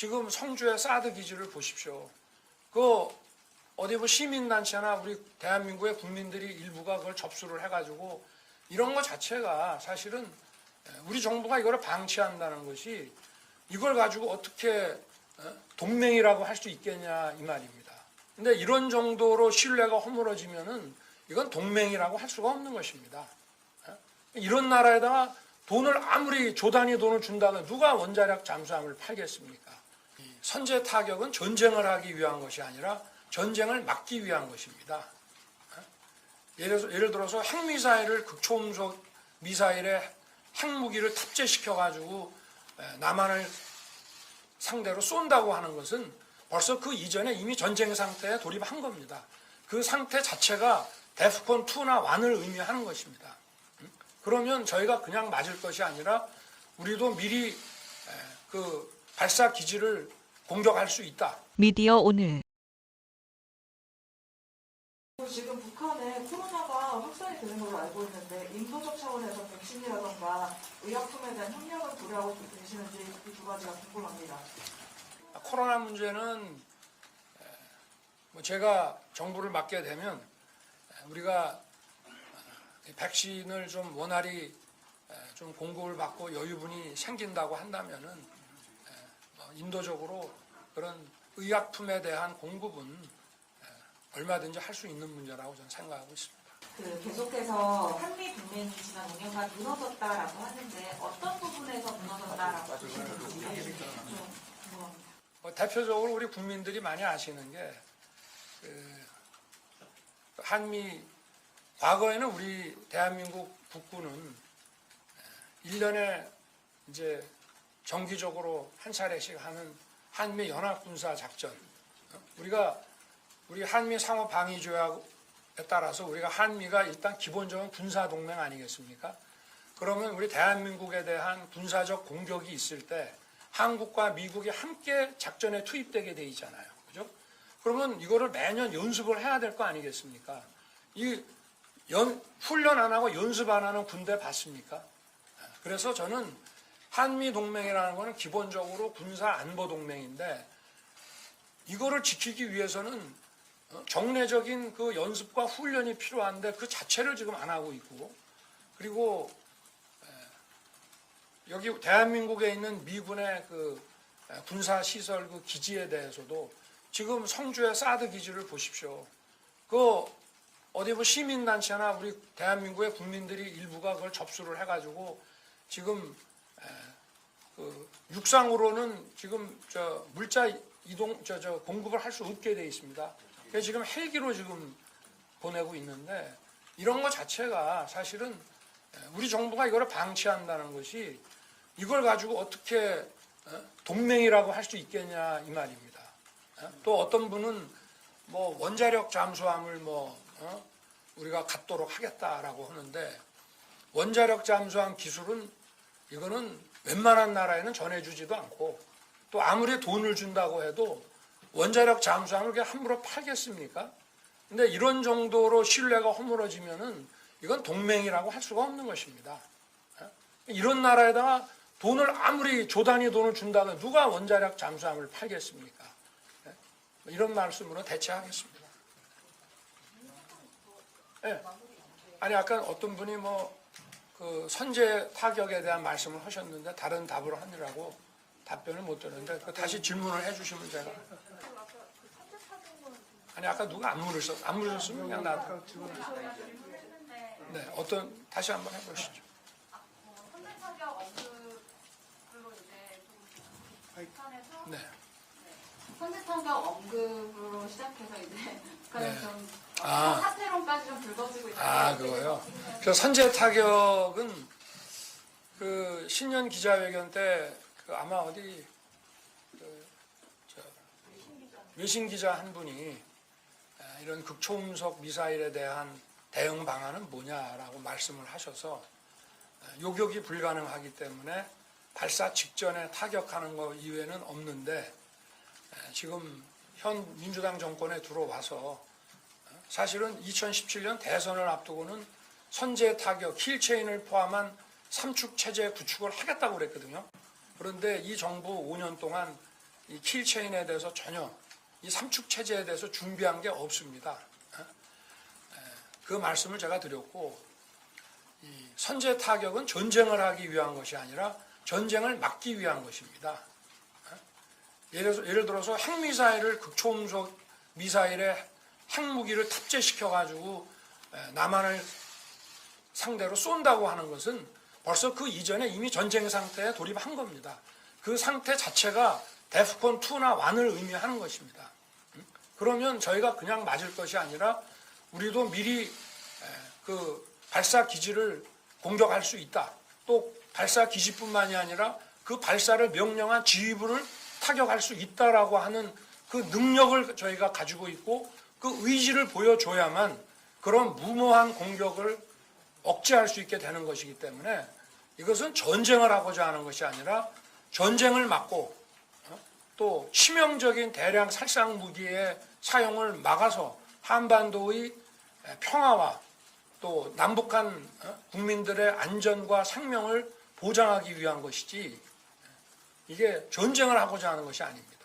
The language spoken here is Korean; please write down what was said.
지금 성주의 사드 기지를 보십시오. 그 어디 뭐 시민단체나 우리 대한민국의 국민들이 일부가 그걸 접수를 해가지고 이런 것 자체가 사실은 우리 정부가 이거를 방치한다는 것이 이걸 가지고 어떻게 어, 동맹이라고 할 수 있겠냐 이 말입니다. 근데 이런 정도로 신뢰가 허물어지면은 이건 동맹이라고 할 수가 없는 것입니다. 어? 이런 나라에다가 돈을 아무리 조단위 돈을 준다면 누가 원자력 잠수함을 팔겠습니까? 이 선제 타격은 전쟁을 하기 위한 것이 아니라 전쟁을 막기 위한 것입니다. 어? 예를, 들어서- 핵미사일을 극초음속 미사일에 핵무기를 탑재시켜 가지고 남한을 상대로 쏜다고 하는 것은 벌써 그 이전에 이미 전쟁 상태에 돌입한 겁니다. 그 상태 자체가 데프콘 2나 1을 의미하는 것입니다. 음? 그러면 저희가 그냥 맞을 것이 아니라 우리도 미리 에, 그 발사 기지를 공격할 수 있다. 미디어 오늘 지금 북한에 코로나가 확산이 되는 걸로 알고 있는데 인도적 차원에서 백신이라던가 의약품에 대한 협력을 고려하고 계시는지 이 두 가지가 궁금합니다. 코로나 문제는 에, 뭐 제가 정부를 맡게 되면 에, 우리가 어, 이 백신을 좀 원활히 에, 좀 공급을 받고 여유분이 생긴다고 한다면은 인도적으로 그런 의약품에 대한 공급은 에, 얼마든지 할 수 있는 문제라고 저는 생각하고 있습니다. 그 계속해서 한미 동맹이 지난 5년간 무너졌다라고 하는데 어떤 부분에서 무너졌다라고 보시는지 궁금합니다. 뭐 대표적으로 우리 국민들이 많이 아시는 게 그, 한미 과거에는 우리 대한민국 국군은 1년에 이제 정기적으로 한 차례씩 하는 한미 연합 군사 작전 어? 우리가 우리 한미 상호 방위 조약에 따라서 우리가 한미가 일단 기본적인 군사 동맹 아니겠습니까? 그러면 우리 대한민국에 대한 군사적 공격이 있을 때 한국과 미국이 함께 작전에 투입되게 돼 있잖아요. 그죠? 그러면 이거를 매년 연습을 해야 될 거 아니겠습니까? 이 연, 훈련 안 하고 연습 안 하는 군대 봤습니까? 그래서 저는 한미 동맹이라는 거는 기본적으로 군사 안보 동맹인데 이거를 지키기 위해서는 어, 정례적인 그 연습과 훈련이 필요한데 그 자체를 지금 안 하고 있고 그리고 여기 대한민국에 있는 미군의 그 군사 시설 그 기지에 대해서도 지금 성주의 사드 기지를 보십시오. 그 어디 뭐 시민단체나 우리 대한민국의 국민들이 일부가 그걸 접수를 해가지고 지금 육상으로는 지금 저 물자 이동 저 저 공급을 할 수 없게 돼 있습니다. 그래서 지금 헬기로 지금 보내고 있는데 이런 것 자체가 사실은 우리 정부가 이거를 방치한다는 것이 이걸 가지고 어떻게 어, 동맹이라고 할 수 있겠냐 이 말입니다. 어? 또 어떤 분은 뭐 원자력 잠수함을 뭐 어? 우리가 갖도록 하겠다라고 하는데 원자력 잠수함 기술은 이거는 웬만한 나라에는 전해주지도 않고 또 아무리 돈을 준다고 해도 원자력 잠수함을 함부로 팔겠습니까? 근데 이런 정도로 신뢰가 허물어지면은 이건 동맹이라고 할 수가 없는 것입니다. 어? 이런 나라에다가 돈을 아무리 조단위 돈을 준다면 누가 원자력 잠수함을 팔겠습니까? 예? 이런 말씀으로 대체하겠습니다. 예. 아니 아까 어떤 분이 뭐 그 선제 타격에 대한 말씀을 하셨는데 다른 답으로 하느라고 답변을 못 드렸는데 그 다시 질문을 해주시면 제가 아니 아까 누가 안 물으셨 안 물으셨으면 그냥 나 네, 어떤 다시 한번 해보시죠. 네. 선제 타격 언급으로 시작해서 이제 북한에 네. 좀 아. 사태론까지 좀 불거지고 있다. 아, 그거요? 그 선제 타격은 그 신년 기자회견 때 그 아마 어디 그저 외신 기자 한 분이 아, 이런 극초음속 미사일에 대한 대응 방안은 뭐냐라고 말씀을 하셔서 아, 요격이 불가능하기 때문에 발사 직전에 타격하는 거 이외에는 없는데 아, 지금 현 민주당 정권에 들어와서 사실은 2017년 대선을 앞두고는 선제 타격, 힐체인을 포함한 삼축 체제 구축을 하겠다고 그랬거든요. 그런데 이 정부 5년 동안 이 킬체인에 대해서 전혀 이 삼축 체제에 대해서 준비한 게 없습니다. 어? 에, 그 말씀을 제가 드렸고 이 선제 타격은 전쟁을 하기 위한 것이 아니라 전쟁을 막기 위한 것입니다. 들어서- 예를 들어서 핵미사일을 극초음속 미사일에 핵무기를 탑재시켜 가지고 남한을 상대로 쏜다고 하는 것은 벌써 그 이전에 이미 전쟁 상태에 돌입한 겁니다. 그 상태 자체가 데프콘 2나 1을 의미하는 것입니다. 음? 그러면 저희가 그냥 맞을 것이 아니라 우리도 미리 에, 그 발사 기지를 공격할 수 있다. 또 발사 기지뿐만이 아니라 그 발사를 명령한 지휘부를 타격할 수 있다라고 하는 그 능력을 저희가 가지고 있고 그 의지를 보여줘야만 그런 무모한 공격을 억제할 수 있게 되는 것이기 때문에 이것은 전쟁을 하고자 하는 것이 아니라 전쟁을 막고 어? 또 치명적인 대량 살상 무기의 사용을 막아서 한반도의 평화와 또 남북한 어? 국민들의 안전과 생명을 보장하기 위한 것이지 이게 전쟁을 하고자 하는 것이 아닙니다.